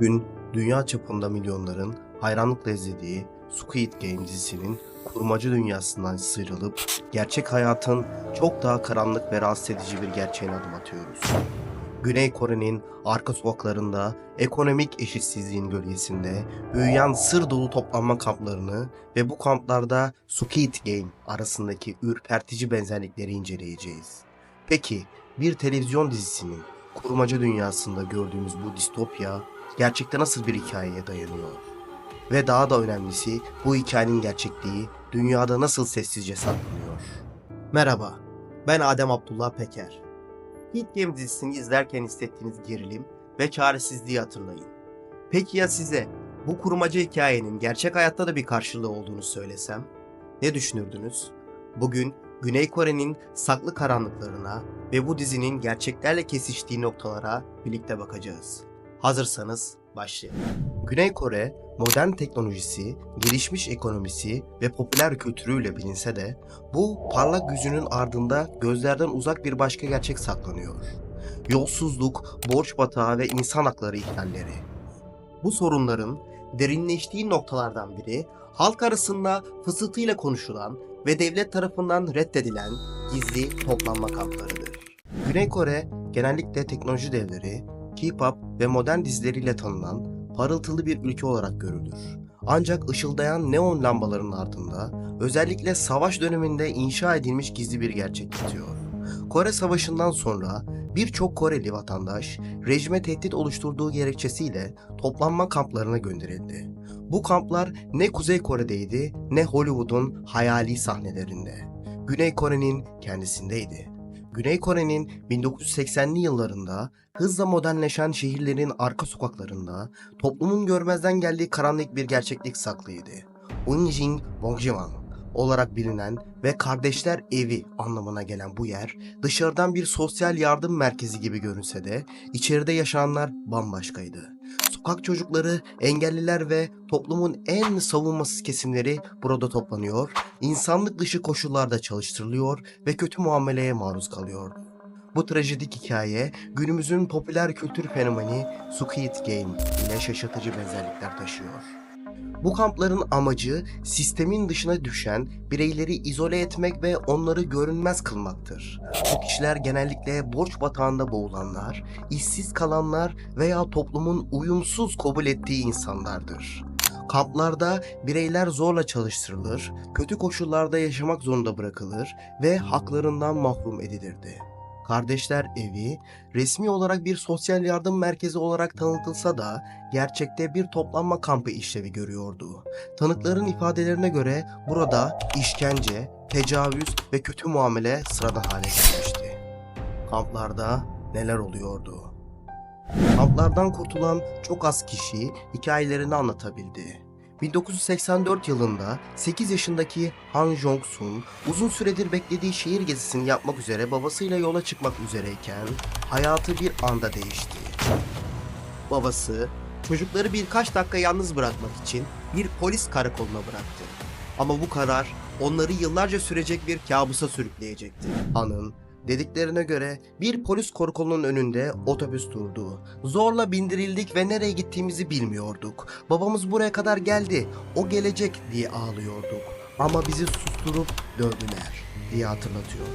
Gün dünya çapında milyonların hayranlıkla izlediği Squid Game dizisinin kurmaca dünyasından sıyrılıp gerçek hayatın çok daha karanlık ve rahatsız edici bir gerçeğine adım atıyoruz. Güney Kore'nin arka sokaklarında ekonomik eşitsizliğin gölgesinde büyüyen sır dolu toplanma kamplarını ve bu kamplarda Squid Game arasındaki ürpertici benzerlikleri inceleyeceğiz. Peki bir televizyon dizisinin kurmaca dünyasında gördüğümüz bu distopya gerçekte nasıl bir hikayeye dayanıyor? Ve daha da önemlisi bu hikayenin gerçekliği dünyada nasıl sessizce saklanıyor? Merhaba, ben Adem Abdullah Peker. Hit Game dizisini izlerken hissettiğiniz gerilim ve çaresizliği hatırlayın. Peki ya size bu kurmaca hikayenin gerçek hayatta da bir karşılığı olduğunu söylesem? Ne düşünürdünüz? Bugün Güney Kore'nin saklı karanlıklarına ve bu dizinin gerçeklerle kesiştiği noktalara birlikte bakacağız. Hazırsanız başlayalım. Güney Kore modern teknolojisi, gelişmiş ekonomisi ve popüler kültürüyle bilinse de bu parlak yüzünün ardında gözlerden uzak bir başka gerçek saklanıyor. Yolsuzluk, borç batağı ve insan hakları ihlalleri. Bu sorunların derinleştiği noktalardan biri halk arasında fısıltıyla konuşulan ve devlet tarafından reddedilen gizli toplanma kamplarıdır. Güney Kore genellikle teknoloji devleri, K-pop ve modern dizileriyle tanınan parıltılı bir ülke olarak görülür. Ancak ışıldayan neon lambaların ardında özellikle savaş döneminde inşa edilmiş gizli bir gerçek yatıyor. Kore Savaşı'ndan sonra birçok Koreli vatandaş rejime tehdit oluşturduğu gerekçesiyle toplanma kamplarına gönderildi. Bu kamplar ne Kuzey Kore'deydi ne Hollywood'un hayali sahnelerinde. Güney Kore'nin kendisindeydi. Güney Kore'nin 1980'li yıllarında hızla modernleşen şehirlerin arka sokaklarında toplumun görmezden geldiği karanlık bir gerçeklik saklıydı. Unjing Wongjang olarak bilinen ve kardeşler evi anlamına gelen bu yer dışarıdan bir sosyal yardım merkezi gibi görünse de içeride yaşananlar bambaşkaydı. Sokak çocukları, engelliler ve toplumun en savunmasız kesimleri burada toplanıyor, insanlık dışı koşullarda çalıştırılıyor ve kötü muameleye maruz kalıyordu. Bu trajedik hikaye günümüzün popüler kültür fenomeni Squid Game ile şaşırtıcı benzerlikler taşıyor. Bu kampların amacı sistemin dışına düşen bireyleri izole etmek ve onları görünmez kılmaktır. Bu kişiler genellikle borç batağında boğulanlar, işsiz kalanlar veya toplumun uyumsuz kabul ettiği insanlardır. Kamplarda bireyler zorla çalıştırılır, kötü koşullarda yaşamak zorunda bırakılır ve haklarından mahrum edilirdi. Kardeşler Evi, resmi olarak bir sosyal yardım merkezi olarak tanıtılsa da gerçekte bir toplanma kampı işlevi görüyordu. Tanıkların ifadelerine göre burada işkence, tecavüz ve kötü muamele sıradan hale gelmişti. Kamplarda neler oluyordu? Kamplardan kurtulan çok az kişi hikayelerini anlatabildi. 1984 yılında 8 yaşındaki Han Jong-sun uzun süredir beklediği şehir gezisini yapmak üzere babasıyla yola çıkmak üzereyken hayatı bir anda değişti. Babası çocukları birkaç dakika yalnız bırakmak için bir polis karakoluna bıraktı. Ama bu karar onları yıllarca sürecek bir kabusa sürükleyecekti. Han'ın Dediklerine göre bir polis karakolunun önünde otobüs durdu. Zorla bindirildik ve nereye gittiğimizi bilmiyorduk. Babamız buraya kadar geldi, o gelecek diye ağlıyorduk. Ama bizi susturup dövdüler diye hatırlatıyor.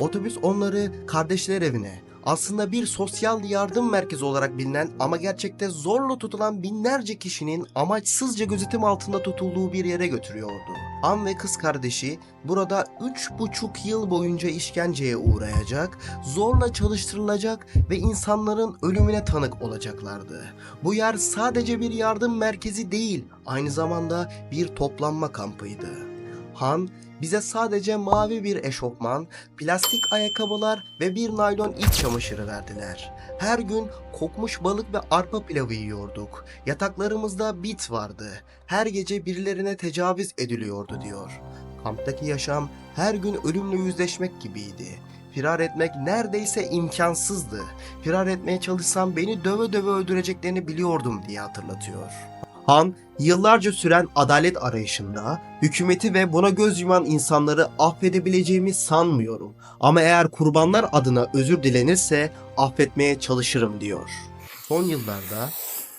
Otobüs onları kardeşler evine, aslında bir sosyal yardım merkezi olarak bilinen ama gerçekte zorla tutulan binlerce kişinin amaçsızca gözetim altında tutulduğu bir yere götürüyordu. An ve kız kardeşi burada 3,5 yıl boyunca işkenceye uğrayacak, zorla çalıştırılacak ve insanların ölümüne tanık olacaklardı. Bu yer sadece bir yardım merkezi değil, aynı zamanda bir toplanma kampıydı. Han bize sadece mavi bir eşofman, plastik ayakkabılar ve bir naylon iç çamaşırı verdiler. Her gün kokmuş balık ve arpa pilavı yiyorduk. Yataklarımızda bit vardı. Her gece birilerine tecavüz ediliyordu diyor. Kamptaki yaşam her gün ölümle yüzleşmek gibiydi. Firar etmek neredeyse imkansızdı. Firar etmeye çalışsam beni döve döve öldüreceklerini biliyordum diye hatırlatıyor. Han yıllarca süren adalet arayışında hükümeti ve buna göz yuman insanları affedebileceğimi sanmıyorum. Ama eğer kurbanlar adına özür dilenirse affetmeye çalışırım diyor. Son yıllarda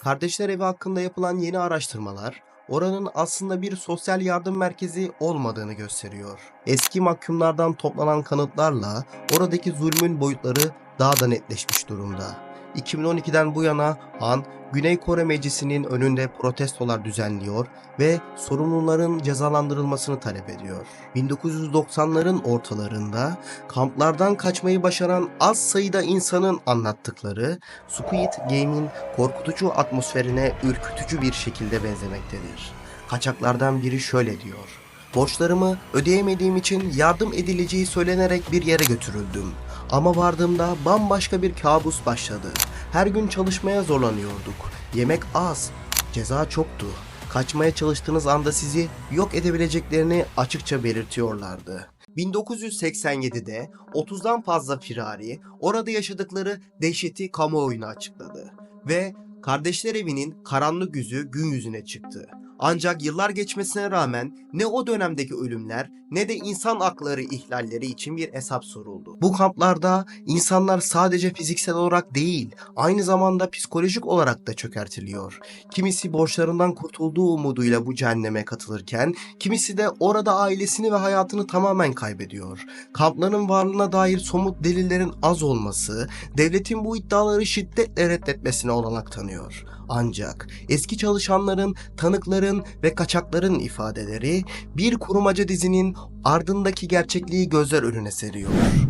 Kardeşler Evi hakkında yapılan yeni araştırmalar oranın aslında bir sosyal yardım merkezi olmadığını gösteriyor. Eski mahkumlardan toplanan kanıtlarla oradaki zulmün boyutları daha da netleşmiş durumda. 2012'den bu yana Han, Güney Kore Meclisi'nin önünde protestolar düzenliyor ve sorumluların cezalandırılmasını talep ediyor. 1990'ların ortalarında kamplardan kaçmayı başaran az sayıda insanın anlattıkları Squid Game'in korkutucu atmosferine ürkütücü bir şekilde benzemektedir. Kaçaklardan biri şöyle diyor. Borçlarımı ödeyemediğim için yardım edileceği söylenerek bir yere götürüldüm. Ama vardığımda bambaşka bir kabus başladı. Her gün çalışmaya zorlanıyorduk. Yemek az, ceza çoktu. Kaçmaya çalıştığınız anda sizi yok edebileceklerini açıkça belirtiyorlardı. 1987'de 30'dan fazla firari orada yaşadıkları dehşeti kamuoyuna açıkladı ve Kardeşler Evi'nin karanlık yüzü gün yüzüne çıktı. Ancak yıllar geçmesine rağmen ne o dönemdeki ölümler ne de insan hakları ihlalleri için bir hesap soruldu. Bu kamplarda insanlar sadece fiziksel olarak değil, aynı zamanda psikolojik olarak da çökertiliyor. Kimisi borçlarından kurtulduğu umuduyla bu cehenneme katılırken, kimisi de orada ailesini ve hayatını tamamen kaybediyor. Kampların varlığına dair somut delillerin az olması, devletin bu iddiaları şiddetle reddetmesine olanak tanıyor. Ancak eski çalışanların, tanıkların ve kaçakların ifadeleri bir kurmaca dizinin ardındaki gerçekliği gözler önüne seriyor.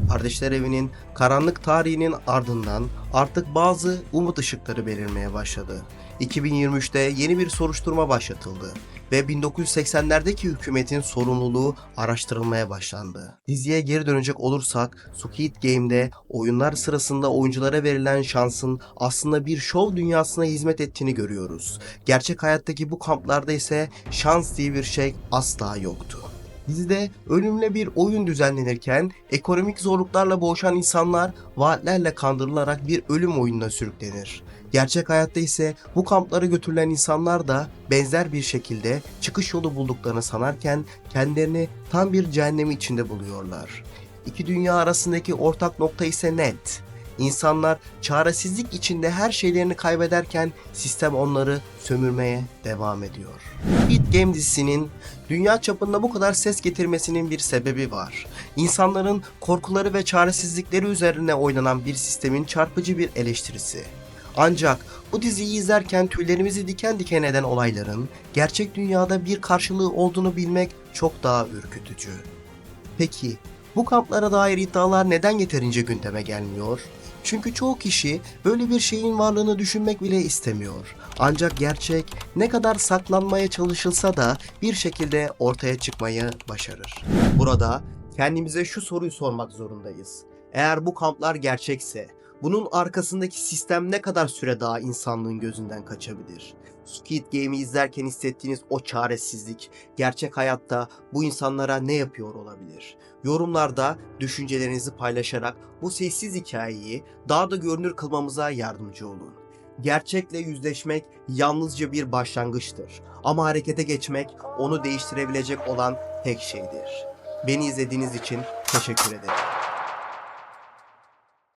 Kardeşler Evi'nin karanlık tarihinin ardından artık bazı umut ışıkları belirmeye başladı. 2023'te yeni bir soruşturma başlatıldı ve 1980'lerdeki hükümetin sorumluluğu araştırılmaya başlandı. Diziye geri dönecek olursak Squid Game'de oyunlar sırasında oyunculara verilen şansın aslında bir şov dünyasına hizmet ettiğini görüyoruz. Gerçek hayattaki bu kamplarda ise şans diye bir şey asla yoktu. Dizide ölümle bir oyun düzenlenirken ekonomik zorluklarla boğuşan insanlar vaatlerle kandırılarak bir ölüm oyununa sürüklenir. Gerçek hayatta ise bu kamplara götürülen insanlar da benzer bir şekilde çıkış yolu bulduklarını sanarken kendilerini tam bir cehennemi içinde buluyorlar. İki dünya arasındaki ortak nokta ise net. İnsanlar çaresizlik içinde her şeylerini kaybederken sistem onları sömürmeye devam ediyor. Squid Game dizisinin dünya çapında bu kadar ses getirmesinin bir sebebi var. İnsanların korkuları ve çaresizlikleri üzerine oynanan bir sistemin çarpıcı bir eleştirisi. Ancak bu diziyi izlerken tüylerimizi diken diken eden olayların gerçek dünyada bir karşılığı olduğunu bilmek çok daha ürkütücü. Peki bu kamplara dair iddialar neden yeterince gündeme gelmiyor? Çünkü çoğu kişi böyle bir şeyin varlığını düşünmek bile istemiyor. Ancak gerçek ne kadar saklanmaya çalışılsa da bir şekilde ortaya çıkmayı başarır. Burada kendimize şu soruyu sormak zorundayız. Eğer bu kamplar gerçekse bunun arkasındaki sistem ne kadar süre daha insanlığın gözünden kaçabilir? Squid Game'i izlerken hissettiğiniz o çaresizlik gerçek hayatta bu insanlara ne yapıyor olabilir? Yorumlarda düşüncelerinizi paylaşarak bu sessiz hikayeyi daha da görünür kılmamıza yardımcı olun. Gerçekle yüzleşmek yalnızca bir başlangıçtır ama harekete geçmek onu değiştirebilecek olan tek şeydir. Beni izlediğiniz için teşekkür ederim.